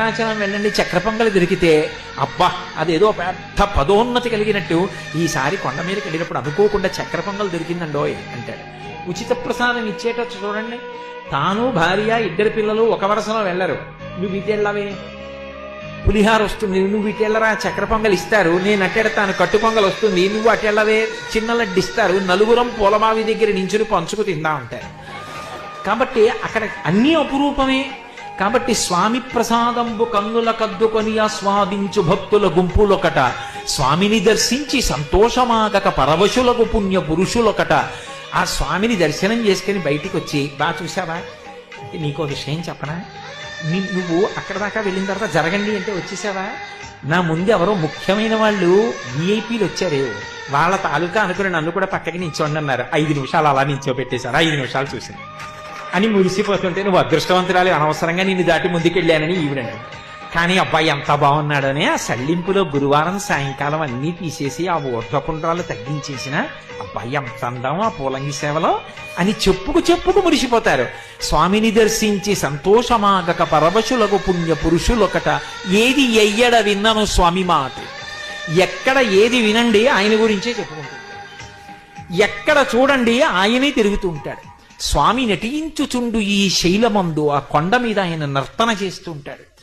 అరుణాచలం వెళ్ళండి చక్ర పొంగలి దొరికితే అబ్బా అదేదో పెద్ద పదోన్నతి కలిగినట్టు. ఈసారి కొండ మీదకి వెళ్ళినప్పుడు అనుకోకుండా చక్ర పొంగల్ దొరికిందండోయ్ అంటాడు. ఉచిత ప్రసాదం ఇచ్చేటట్టు చూడండి. తాను భార్య ఇద్దరు పిల్లలు ఒక వరుసలో వెళ్ళరు. నువ్వు ఇటు పులిహార వస్తుంది నువ్వు ఇటు చక్ర పొంగలి ఇస్తారు. నేను అట్టెడతాను కట్టు పొంగల్ వస్తుంది నువ్వు అటు చిన్న లడ్డు ఇస్తారు నలుగురం పూలమావి దగ్గర నించుని పంచుకు తిందా ఉంటారు కాబట్టి అక్కడ అన్ని అపురూపమే. కాబట్టి స్వామి ప్రసాదంబు కన్నుల కద్దుకొని ఆస్వాదించు భక్తుల గుంపులొకట. స్వామిని దర్శించి సంతోషమాగక పరవశులకు పుణ్య పురుషులొకట. ఆ స్వామిని దర్శనం చేసుకుని బయటికి వచ్చి బాగా చూసావా నీకో విషయం చెప్పనా? నువ్వు అక్కడ దాకా వెళ్ళిన తర్వాత జరగండి అంటే వచ్చేసావా? నా ముందు ఎవరో ముఖ్యమైన వాళ్ళు విఐపీలు వచ్చారు. వాళ్ళ తాలూకా అనుకుని నన్ను కూడా పక్కకి నించోండి అన్నారు ఐదు నిమిషాలు అలా నించో పెట్టేశారు ఐదు నిమిషాలు చూసింది అని మురిసిపోతుంటే నువ్వు అదృష్టవంతురాలు అనవసరంగా నిన్ను దాటి ముందుకెళ్ళానని ఈవిడండి కానీ అబ్బాయి ఎంత బాగున్నాడని ఆ సల్లింపులో గురువారం సాయంకాలం అన్నీ తీసేసి ఆ ఓర్ధపుండ్రాలు తగ్గించేసిన అబ్బాయి ఎంత అందం ఆ పూలంగి సేవలో అని చెప్పుకు చెప్పుకు మురిసిపోతారు. స్వామిని దర్శించి సంతోషమాగక పరవశులకు పుణ్య పురుషులొకట ఏది ఎయ్యడ విన్నను స్వామి మాట. ఎక్కడ ఏది వినండి ఆయన గురించే చెప్పుకుంటారు ఎక్కడ చూడండి ఆయనే తిరుగుతూ ఉంటాడు. స్వామి నటించుచుండు ఈ శైలమందు ఆ కొండ మీద ఆయన నర్తన చేస్తుంటాడు.